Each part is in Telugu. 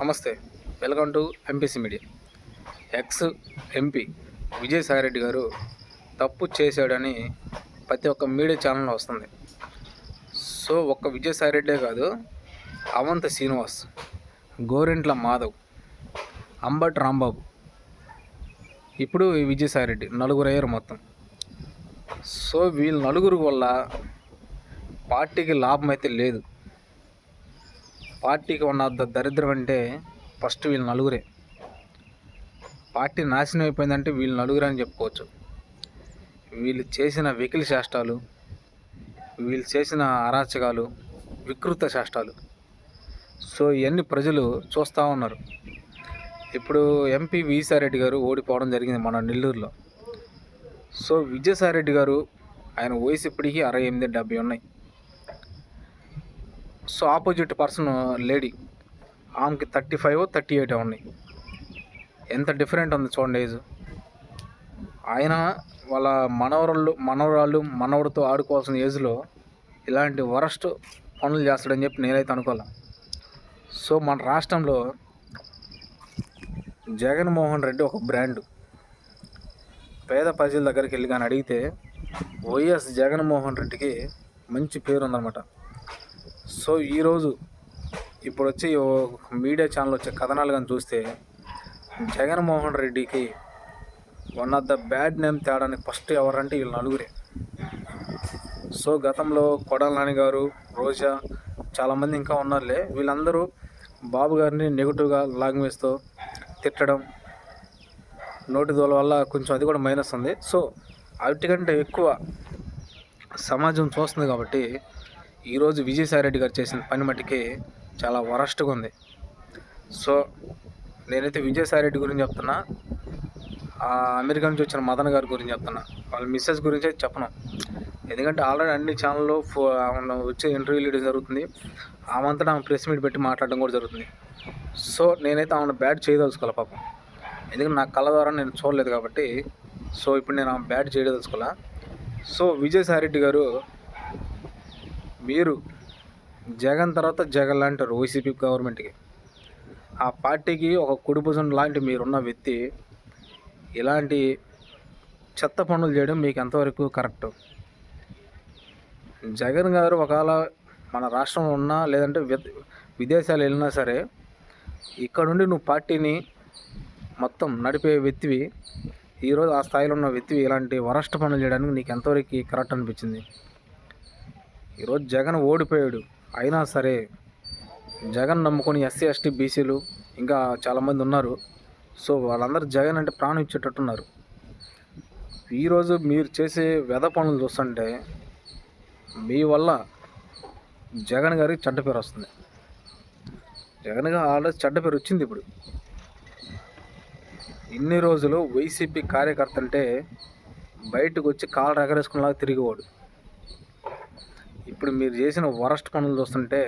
నమస్తే. Welcome to MPC media ex MP Vijayasaireddy గారు తప్పు చేశాడని ప్రతి ఒక్క మీడియా ఛానల్లో వస్తుంది. సో ఒక్క విజయసాయిరెడ్డే కాదు అవంత శ్రీనివాస్ గోరింట్ల మాధవ్ అంబట్ రాంబాబు. ఇప్పుడు ఈ విజయసాయిరెడ్డి నలుగురు అయ్యారు మొత్తం. సో వీళ్ళు నలుగురు వల్ల పార్టీకి లాభం అయితే లేదు. పార్టీకి ఉన్న దరిద్రం అంటే ఫస్ట్ వీళ్ళ నలుగురే. పార్టీ నాశనం అయిపోయిందంటే వీళ్ళు నలుగురే అని చెప్పుకోవచ్చు. వీళ్ళు చేసిన వెకిలి చేష్టాలు వీళ్ళు చేసిన అరాచకాలు వికృత చేష్టాలు సో ఇవన్నీ ప్రజలు చూస్తూ ఉన్నారు. ఇప్పుడు ఎంపీ విజయసాయిరెడ్డి గారు ఓడిపోవడం జరిగింది మన నెల్లూరులో. సో విజయసాయిరెడ్డి గారు ఆయన వయసు ఇప్పటికీ అరవై ఎనిమిది డెబ్బై ఉన్నాయి. So opposite person lady. ఆమెకి థర్టీ ఫైవ్ థర్టీ ఎయిట్ ఉన్నాయి. ఎంత డిఫరెంట్ ఉంది చూడండి ఏజ్. ఆయన వాళ్ళ మనవరాళ్ళు మనవరాళ్ళు మనవడితో ఆడుకోవాల్సిన ఏజ్లో ఇలాంటి వరస్ట్ పనులు చేస్తాడని చెప్పి నేనైతే అనుకోలే. సో మన రాష్ట్రంలో జగన్మోహన్ రెడ్డి ఒక బ్రాండ్. పేద ప్రజల దగ్గరికి వెళ్ళి కానీ అడిగితే వైఎస్ జగన్మోహన్ రెడ్డికి మంచి పేరు ఉందన్నమాట. సో ఈరోజు ఇప్పుడు వచ్చి మీడియా ఛానల్ వచ్చే కథనాలు కానీ చూస్తే జగన్మోహన్ రెడ్డికి one of the bad name తేడానికి ఫస్ట్ ఎవరంటే వీళ్ళు నలుగురే. సో గతంలో కొడాల నాని గారు రోజా చాలామంది ఇంకా ఉన్నారులే. వీళ్ళందరూ బాబు గారిని నెగిటివ్గా లాంగ్వేజ్తో తిట్టడం నోటి దోల వల్ల కొంచెం అది కూడా మైనస్ ఉంది. సో వాటికంటే ఎక్కువ సమాజం చూస్తుంది కాబట్టి ఈరోజు విజయసాయిరెడ్డి గారు చేసిన పని మట్టికి చాలా వరస్ట్గా ఉంది. సో నేనైతే విజయసాయిరెడ్డి గురించి చెప్తున్నా ఆ అమెరికా నుంచి వచ్చిన మదన్ గారి గురించి చెప్తున్నా. వాళ్ళ మిస్సెస్ గురించి అయితే చెప్పను. ఎందుకంటే ఆల్రెడీ అన్ని ఛానల్లో ఫో ఆమె వచ్చే ఇంటర్వ్యూలు ఇవ్వడం జరుగుతుంది. ఆమంతటా ఆమె ప్రెస్ మీట్ పెట్టి మాట్లాడడం కూడా జరుగుతుంది. సో నేనైతే ఆమెను బ్యాడ్ చేయదలుచుకోలే పాపం. ఎందుకంటే నా కళ్ళ ద్వారా నేను చూడలేదు కాబట్టి సో ఇప్పుడు నేను ఆమె బ్యాడ్ చేయదలుచుకోవాలా సో విజయసాయిరెడ్డి గారు మీరు జగన్ తర్వాత జగన్ లాంటారు వైసీపీ గవర్నమెంట్కి. ఆ పార్టీకి ఒక కుడిభుజం లాంటి మీరున్న వ్యక్తి ఇలాంటి చెత్త పనులు చేయడం మీకు ఎంతవరకు కరెక్ట్? జగన్ గారు ఒకవేళ మన రాష్ట్రంలో ఉన్నా లేదంటే విద్- విదేశాలు వెళ్ళినా సరే ఇక్కడ నుండి నువ్వు పార్టీని మొత్తం నడిపే వ్యక్తివి ఈరోజు ఆ స్థాయిలో ఉన్న వ్యక్తివి ఇలాంటి వరస్ట్ పనులు చేయడానికి నీకు ఎంతవరకు కరెక్ట్ అనిపించింది? ఈరోజు జగన్ ఓడిపోయాడు. అయినా సరే జగన్ నమ్ముకొని ఎస్సీ ఎస్టీ బీసీలు ఇంకా చాలామంది ఉన్నారు. సో వాళ్ళందరూ జగన్ అంటే ప్రాణం ఇచ్చేటట్టున్నారు. ఈరోజు మీరు చేసే వెద పనులు చూస్తుంటే మీ వల్ల జగన్ గారికి చెడ్డ పేరు వస్తుంది. జగన్ గారు ఆల్రెడీ చెడ్డ పేరు వచ్చింది ఇప్పుడు. ఇన్ని రోజులు వైసీపీ కార్యకర్త అంటే బయటకు వచ్చి కాలు రగరేసుకునేలాగా తిరిగేవాడు. ఇప్పుడు మీరు చేసిన వరస్ట్ పనులు చూస్తుంటే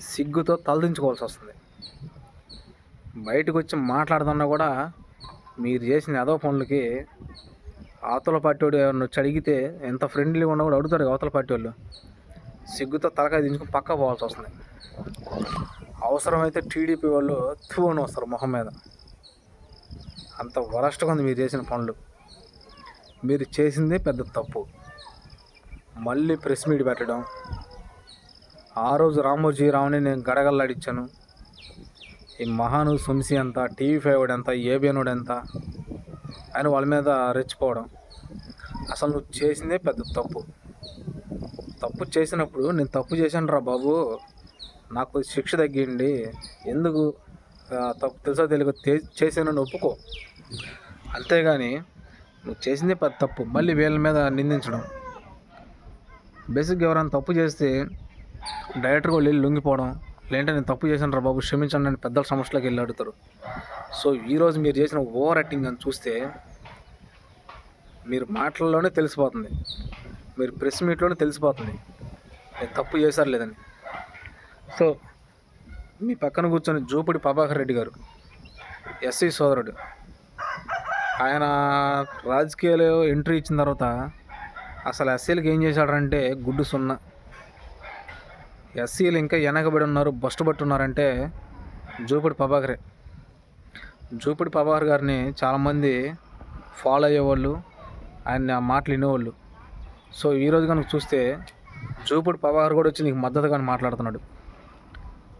సిగ్గుతో తలదించుకోవాల్సి వస్తుంది. బయటకు వచ్చి మాట్లాడుతున్నా కూడా మీరు చేసిన ఏదో పనులకి అవతల పార్టీ వాడు ఎవరిని వచ్చి అడిగితే ఎంత ఫ్రెండ్లీగా ఉన్నా కూడా అడుగుతారు అవతల పార్టీ వాళ్ళు. సిగ్గుతో తలకాయ దించుకుని పక్క పోవాల్సి వస్తుంది. అవసరమైతే టీడీపీ వాళ్ళు తూ అని వస్తారు మొహం మీద. అంత వరస్ట్గా ఉంది మీరు చేసిన పనులు. మీరు చేసిందే పెద్ద తప్పు. మళ్ళీ ప్రెస్ మీట్ పెట్టడం. ఆ రోజు రామోజీ రావుని నేను గడగల్లాడిచ్చాను. ఈ మహాను సుంసి ఎంత టీవీ ఫైవ్ ఎంత ఏబిఎన్ ఎంత అని వాళ్ళ మీద రెచ్చిపోవడం. అసలు నువ్వు చేసిందే పెద్ద తప్పు. తప్పు చేసినప్పుడు నేను తప్పు చేశాను రా బాబు. నాకు శిక్ష తగ్గిండి. ఎందుకు? తప్పు తెలుసో తెలుగు చేసానని ఒప్పుకో. అంతేగాని నువ్వు చేసిందే పెద్ద తప్పు. మళ్ళీ వీళ్ళ మీద నిందించడం. బేసిక్గా ఎవరైనా తప్పు చేస్తే డైరెక్టర్గా వెళ్ళి లొంగిపోవడం లేదంటే నేను తప్పు చేశాను రా బాబు క్షమించండి అని పెద్దల సమస్యలోకి వెళ్ళి అడుగుతారు. సో ఈరోజు మీరు చేసిన ఓవర్ యాక్టింగ్ అని చూస్తే మీరు మాటల్లోనే తెలిసిపోతుంది. మీరు ప్రెస్ మీట్లోనే తెలిసిపోతుంది. నేను తప్పు చేశారు లేదని. సో మీ పక్కన కూర్చొని జూపుడి ప్రభాకర్ రెడ్డి గారు ఎస్సీ సోదరుడు ఆయన రాజకీయాలు ఎంట్రీ ఇచ్చిన తర్వాత అసలు ఎస్సీలకు ఏం చేశాడంటే గుడ్డు సున్నా. ఎస్సీలు ఇంకా వెనకబడి ఉన్నారు బస్టు పట్టి ఉన్నారంటే జూపిడి ప్రభాకరే. జూపిడి ప్రభాకర్ గారిని చాలామంది ఫాలో అయ్యేవాళ్ళు ఆయన మాటలు వినేవాళ్ళు. సో ఈరోజు కనుక చూస్తే జూపిడి ప్రభాకర్ కూడా వచ్చి నీకు మద్దతుగా మాట్లాడుతున్నాడు.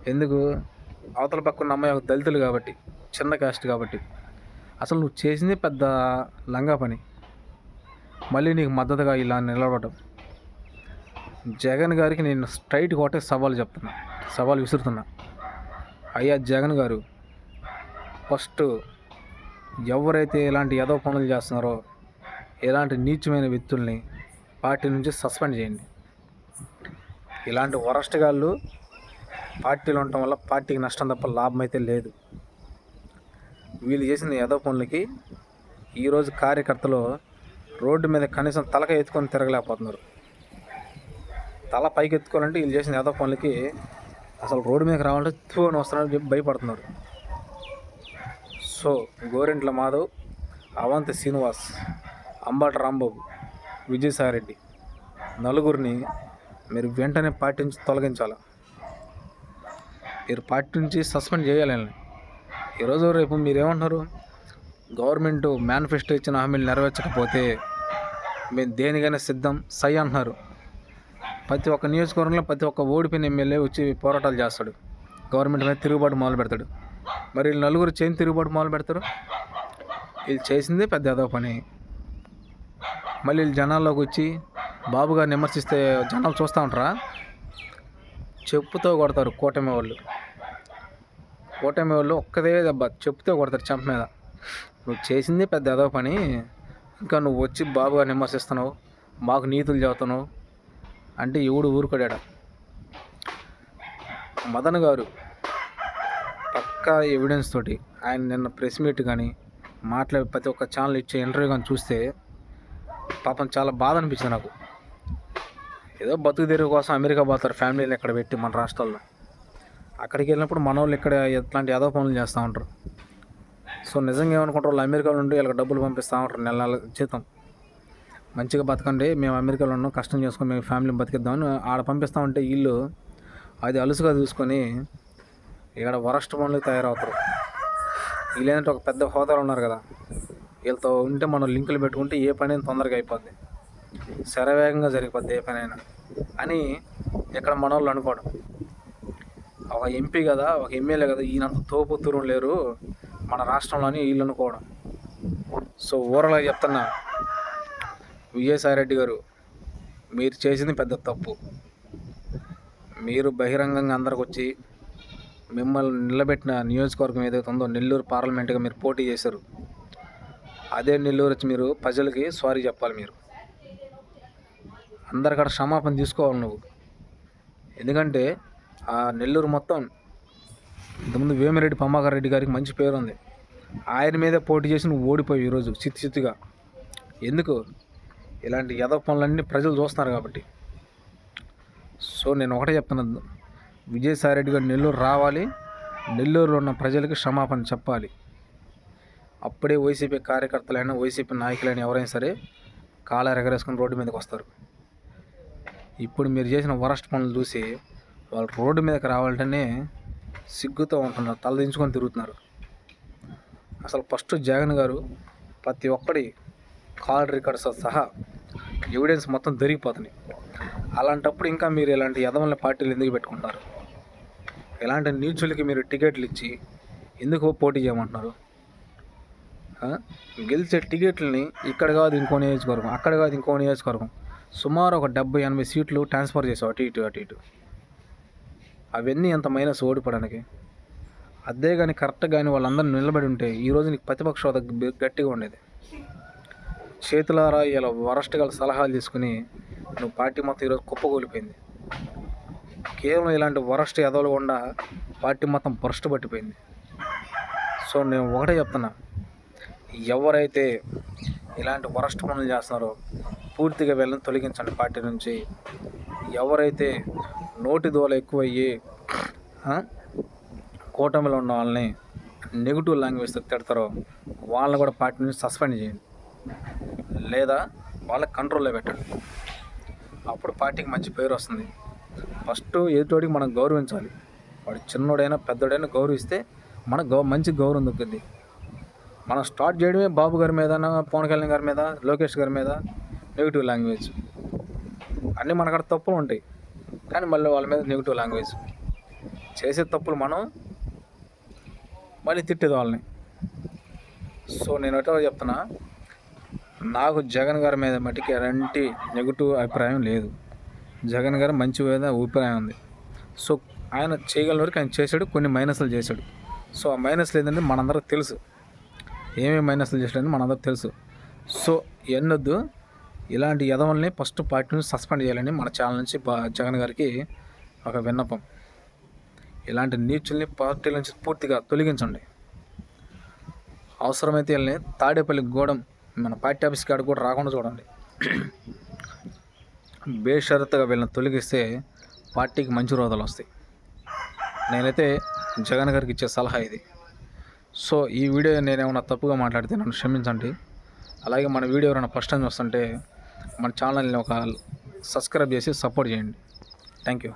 ఎందుకు? అవతల పక్కన అమ్మాయి ఒక దళితులు కాబట్టి చిన్న కాస్ట్ కాబట్టి. అసలు నువ్వు చేసింది పెద్ద లంగా పని. మళ్ళీ నీకు మద్దతుగా ఇలా నిలబడటం. జగన్ గారికి నేను స్ట్రైట్ ఒకటే సవాల్ చెప్తున్నా. సవాల్ విసురుతున్నా. అయ్యా జగన్ గారు ఫస్ట్ ఎవరైతే ఇలాంటి ఏదో పనులు చేస్తున్నారో ఇలాంటి నీచమైన వ్యక్తుల్ని పార్టీ నుంచి సస్పెండ్ చేయండి. ఇలాంటి వరస్ట్ గాళ్ళు పార్టీలు ఉండటం వల్ల పార్టీకి నష్టం తప్ప లాభం అయితే లేదు. వీళ్ళు చేసిన ఏదో పనులకి ఈరోజు కార్యకర్తలు రోడ్డు మీద కనీసం తలక ఎత్తుకొని తిరగలేకపోతున్నారు. తల పైకి ఎత్తుకోవాలంటే వీళ్ళు చేసిన ఏదో పనులకి అసలు రోడ్డు మీదకి రావాలంటే తూని వస్తున్నారని చెప్పి భయపడుతున్నారు. సో గోరెంట్ల మాధవ్ అవంతి శ్రీనివాస్ అంబటి రాంబాబు విజయసాయిరెడ్డి నలుగురిని మీరు వెంటనే పార్టీ నుంచి తొలగించాలి. మీరు పార్టీ నుంచి సస్పెండ్ చేయాలని ఈరోజు రేపు మీరేమంటున్నారు? గవర్నమెంటు గవర్నమెంట్ మేనిఫెస్టో ఇచ్చిన హామీలు నెరవేర్చకపోతే మేము దేనికైనా సిద్ధం సై అంటున్నారు ప్రతి ఒక్క నియోజకవర్గంలో ప్రతి ఒక్క ఓడిపోయిన ఎమ్మెల్యే వచ్చి పోరాటాలు చేస్తాడు. గవర్నమెంట్ మీద తిరుగుబాటు మొదలు పెడతాడు. మరి వీళ్ళు నలుగురు చేయని తిరుగుబాటు మొదలు పెడతారు? వీళ్ళు చేసిందే పెద్ద ఏదో పని. మళ్ళీ వీళ్ళు జనాల్లోకి వచ్చి బాబు గారిని విమర్శిస్తే జనాలు చూస్తూ ఉంటారా? చెప్పుతో కొడతారు కూటమి వాళ్ళు. కూటమి వాళ్ళు ఒక్కదే దెబ్బ చెప్పుతో కొడతారు చెంప మీద. నువ్వు చేసిందే పెద్ద ఏదో పని. ఇంకా నువ్వు వచ్చి బాబుగా గారిని మాకు నీతులు చెబుతున్నావు అంటే ఎవడు ఊరుకోడా మదన్ గారు పక్కా ఎవిడెన్స్ తోటి ఆయన నిన్న ప్రెస్ మీట్ కానీ మాట్లాడే ప్రతి ఒక్క ఛానల్ ఇచ్చే ఇంటర్వ్యూ కానీ చూస్తే పాపం చాలా బాధ అనిపించింది నాకు. ఏదో బతుకు తెరువు కోసం అమెరికా పోతారు ఫ్యామిలీని ఇక్కడ పెట్టి మన రాష్ట్రాల్లో. అక్కడికి వెళ్ళినప్పుడు మన వాళ్ళు ఇక్కడ ఎట్లాంటి ఏదో పనులు చేస్తూ ఉంటారు. సో నిజంగా ఏమనుకుంటారు వాళ్ళు అమెరికా నుండి వీళ్ళకి డబ్బులు పంపిస్తూ ఉంటారు నెల నెల జీతం. మంచిగా బతకండి మేము అమెరికాలో ఉన్నాం కష్టం చేసుకొని మేము ఫ్యామిలీని బతికిద్దామని ఆడ పంపిస్తామంటే వీళ్ళు అది అలుసుగా చూసుకొని ఇక్కడ వరస్ట్ పనులు తయారవుతారు. వీళ్ళు ఏంటంటే ఒక పెద్ద హోదాలు ఉన్నారు కదా వీళ్ళతో ఉంటే మనం లింకులు పెట్టుకుంటే ఏ పని తొందరగా అయిపోద్ది. శరవేగంగా జరిగిపోద్ది ఏ పనైనా అని ఇక్కడ మన వాళ్ళు అనుకోవడం. ఒక ఎంపీ కదా ఒక ఎమ్మెల్యే కదా ఈయనంత తోపుతురు లేరు. మన రాష్ట్రంలోని వీళ్ళు అనుకోవడం. సో ఓవరాల్గా చెప్తున్నా విజయసాయిరెడ్డి గారు మీరు చేసింది పెద్ద తప్పు. మీరు బహిరంగంగా అందరికి వచ్చి మిమ్మల్ని నిలబెట్టిన నియోజకవర్గం ఏదైతే ఉందో నెల్లూరు పార్లమెంట్గా మీరు పోటీ చేశారు అదే నెల్లూరు వచ్చి మీరు ప్రజలకి సారీ చెప్పాలి మీరు. అందరికడ క్షమాపణ తీసుకోవాలి నువ్వు. ఎందుకంటే ఆ నెల్లూరు మొత్తం ఇంతకుముందు వేమిరెడ్డి పమ్మాకర్ రెడ్డి గారికి మంచి పేరు ఉంది. ఆయన మీదే పోటీ చేసి నువ్వు ఓడిపోయి ఈరోజు చిత్తి చిత్తుగా. ఎందుకు? ఇలాంటి యథ పనులన్నీ ప్రజలు చూస్తున్నారు కాబట్టి. సో నేను ఒకటే చెప్తున్నాను విజయసాయి రెడ్డి గారు నెల్లూరు రావాలి నెల్లూరులో ఉన్న ప్రజలకు క్షమాపణ చెప్పాలి. అప్పుడే వైసీపీ కార్యకర్తలైనా వైసీపీ నాయకులైనా ఎవరైనా సరే కాలర్ ఎగరేసుకుని రోడ్డు మీదకి వస్తారు. ఇప్పుడు మీరు చేసిన వరస్ట్ పనులు చూసి వాళ్ళు రోడ్డు మీదకి రావాలంటేనే సిగ్గుతో ఉంటున్నారు తలదించుకొని తిరుగుతున్నారు. అసలు ఫస్ట్ జగన్ గారు ప్రతి ఒక్కడి కాల్ రికార్డ్స్ సహా ఎవిడెన్స్ మొత్తం దొరికిపోతున్నాయి. అలాంటప్పుడు ఇంకా మీరు ఇలాంటి యదవల్ని పార్టీలు ఎందుకు పెట్టుకుంటారు? ఇలాంటి నీచులకి మీరు టికెట్లు ఇచ్చి ఎందుకు పోటీ చేయమంటున్నారు? గెలిచే టికెట్లని ఇక్కడ కాదు ఇంకో నియోజకవర్గం అక్కడ కాదు ఇంకో నియోజకవర్గం. సుమారు ఒక డెబ్బై ఎనభై సీట్లు ట్రాన్స్ఫర్ చేసావు అటు ఇటు అటు ఇటు. అవన్నీ ఎంత మైనస్ ఓడిపోవడానికి. అదే కానీ కరెక్ట్ కానీ వాళ్ళందరూ నిలబడి ఉంటే ఈరోజు నీకు ప్రతిపక్ష హోదా గట్టిగా ఉండేది. చేతులారా ఇలా వరస్ట్ గల సలహాలు తీసుకుని నువ్వు పార్టీ మొత్తం ఈరోజు కుప్పకూలిపోయింది. కేవలం ఇలాంటి వరస్ట్ ఎదవలు కూడా పార్టీ మొత్తం భ్రష్టు పట్టిపోయింది. సో నేను ఒకటే చెప్తున్నా. ఎవరైతే ఇలాంటి వరస్ట్ పనులు చేస్తున్నారో పూర్తిగా వెళ్ళని తొలగించండి పార్టీ నుంచి. ఎవరైతే నోటి దోల ఎక్కువయ్యి కూటమిలో ఉన్న వాళ్ళని నెగిటివ్ లాంగ్వేజ్తో తిడతారో వాళ్ళని కూడా పార్టీ నుంచి సస్పెండ్ చేయండి. లేదా వాళ్ళకి కంట్రోల్లో పెట్టండి. అప్పుడు పార్టీకి మంచి పేరు వస్తుంది. ఫస్ట్ ఎదుటోడికి మనం గౌరవించాలి. వాడు చిన్నోడైనా పెద్దోడైనా గౌరవిస్తే మనకు గౌ మంచి గౌరవం దొరుకుద్ది మనం స్టార్ట్ చేయడమే బాబు గారి మీద పవన్ కళ్యాణ్ గారి మీద లోకేష్ గారి మీద నెగిటివ్ లాంగ్వేజ్ అన్నీ మనకాడ తప్పులు ఉంటాయి. కానీ మళ్ళీ వాళ్ళ మీద నెగిటివ్ లాంగ్వేజ్ చేసే తప్పులు మనం మళ్ళీ తిట్టేది వాళ్ళని. సో నేను ఎటో చెప్తున్నా. నాకు జగన్ గారి మీద మటుకి ఎలాంటి నెగిటివ్ అభిప్రాయం లేదు. జగన్ గారు మంచి మీద అభిప్రాయం ఉంది. సో ఆయన చేయగలిగిన వరకు ఆయన చేశాడు కొన్ని మైనస్లు చేశాడు. సో ఆ మైనస్లు ఏంటంటే మనందరికి తెలుసు. ఏమేమి మైనస్లు చేశాడని మనందరికి తెలుసు. సో ఎన్నొద్దు. ఇలాంటి యదవల్ని ఫస్ట్ పార్టీ నుంచి సస్పెండ్ చేయాలని మన ఛానల్ నుంచి జగన్ గారికి ఒక విన్నపం. ఇలాంటి నీచుల్ని పార్టీల నుంచి పూర్తిగా తొలగించండి. అవసరమైతే వెళ్ళి తాడేపల్లి గూడెం మన పార్టీ ఆఫీస్ కాడ కూడా రాకుండా చూడండి. బేషరతుగా వీళ్ళని తొలగిస్తే పార్టీకి మంచి రోజులు వస్తాయి. నేనైతే జగన్ గారికి ఇచ్చే సలహా ఇది. సో ఈ వీడియో నేనేమన్నా తప్పుగా మాట్లాడితే నన్ను క్షమించండి. అలాగే మన వీడియో ఎవరైనా ఫస్ట్ టైం వస్తుంటే మన ఛానల్ని ఒక సబ్స్క్రైబ్ చేసి సపోర్ట్ చేయండి. Thank you